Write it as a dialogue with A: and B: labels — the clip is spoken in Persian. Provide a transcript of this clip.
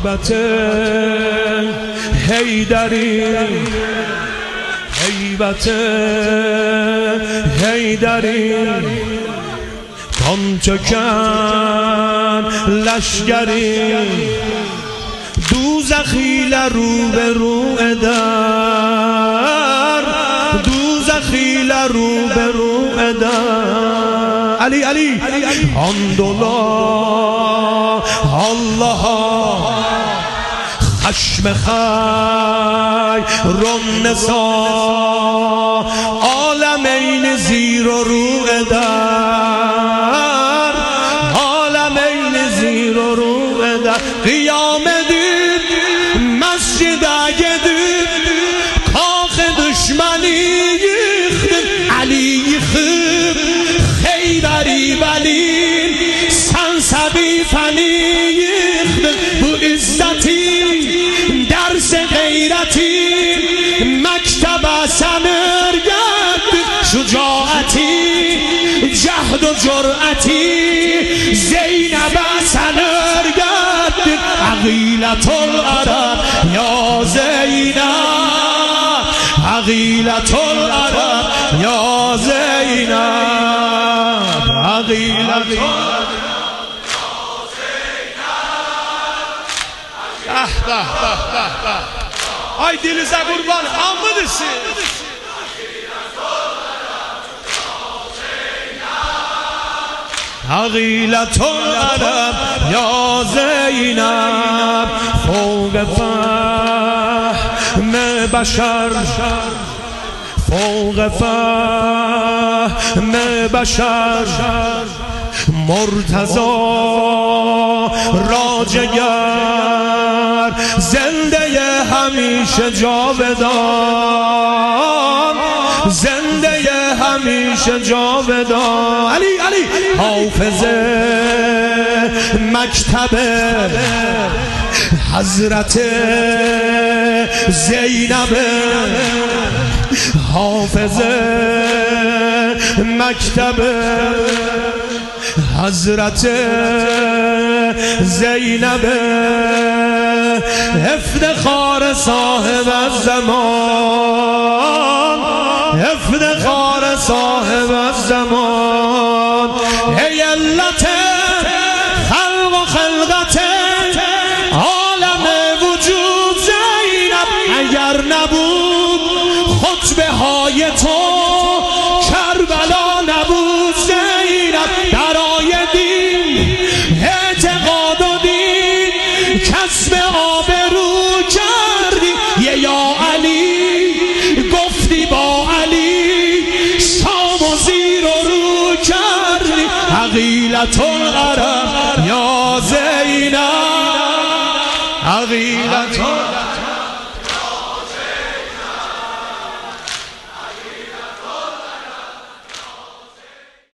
A: هیبت هیدری هیبت هیدری کام چکن لشگری. دوزخی لرو به رو در دوزخی رو علی علی الحمدلله. الله. خشم خی رون نسا. عالمین زیر و رو در. عالمین زیر و رو در. قیام دید سنسبی فنی یخت bu izzati درس غیرتی مکتب سمر گرد شجاعتی جهد و جرأتی زینب سنر گرد عقیلت العرب یا زینب عقیلت العرب یا زینب عقیلت العرب به به به به به ay dilize kurban hamıdırsın عقیلت العرب یا زینب فوق فهم بشر فوق فهم بشر مرتضا راجگر زنده همیشه جاودان زنده همیشه جاودان. علی علی حافظ مکتب حضرت زینب. حافظ مکتب حضرت زینب افتخار صاحب الزمان افتخار صاحب الزمان ای علت خلق و خلقت عالم وجود زینب اگر نبود خطبه های تو کسب آبرو کردی. یه یا علی گفتی با علی. شام و زیر و رو کردی. عقیلت العرب یا زینب. العرب